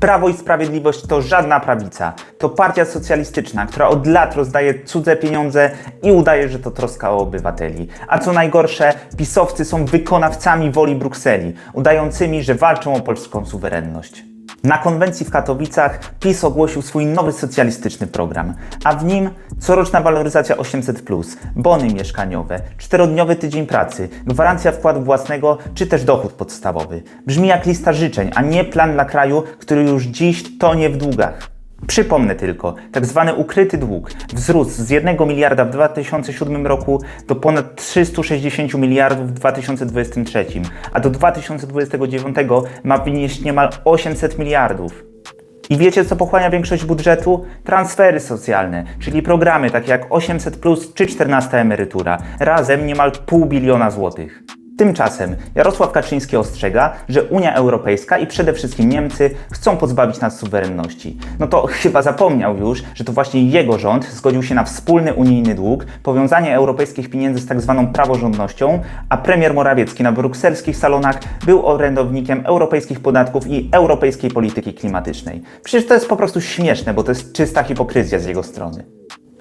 Prawo i Sprawiedliwość to żadna prawica. To partia socjalistyczna, która od lat rozdaje cudze pieniądze i udaje, że to troska o obywateli. A co najgorsze, pisowcy są wykonawcami woli Brukseli, udającymi, że walczą o polską suwerenność. Na konwencji w Katowicach PiS ogłosił swój nowy socjalistyczny program, a w nim coroczna waloryzacja 800, bony mieszkaniowe, czterodniowy tydzień pracy, gwarancja wkładu własnego czy też dochód podstawowy. Brzmi jak lista życzeń, a nie plan dla kraju, który już dziś tonie w długach. Przypomnę tylko, tak zwany ukryty dług wzrósł z 1 miliarda w 2007 roku do ponad 360 miliardów w 2023, a do 2029 ma wynieść niemal 800 miliardów. I wiecie, co pochłania większość budżetu? Transfery socjalne, czyli programy takie jak 800 plus czy 14 emerytura, razem niemal pół biliona złotych. Tymczasem Jarosław Kaczyński ostrzega, że Unia Europejska i przede wszystkim Niemcy chcą pozbawić nas suwerenności. No to chyba zapomniał już, że to właśnie jego rząd zgodził się na wspólny unijny dług, powiązanie europejskich pieniędzy z tak zwaną praworządnością, a premier Morawiecki na brukselskich salonach był orędownikiem europejskich podatków i europejskiej polityki klimatycznej. Przecież to jest po prostu śmieszne, bo to jest czysta hipokryzja z jego strony.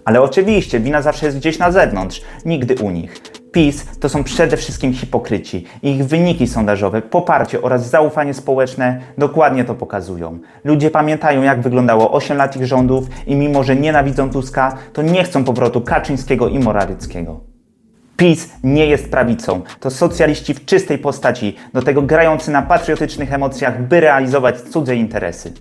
Ale oczywiście wina zawsze jest gdzieś na zewnątrz, nigdy u nich. PiS to są przede wszystkim hipokryci ich wyniki sondażowe, poparcie oraz zaufanie społeczne dokładnie to pokazują. Ludzie pamiętają, jak wyglądało 8 lat ich rządów i mimo, że nienawidzą Tuska, to nie chcą powrotu Kaczyńskiego i Morawieckiego. PiS nie jest prawicą. To socjaliści w czystej postaci, do tego grający na patriotycznych emocjach, by realizować cudze interesy.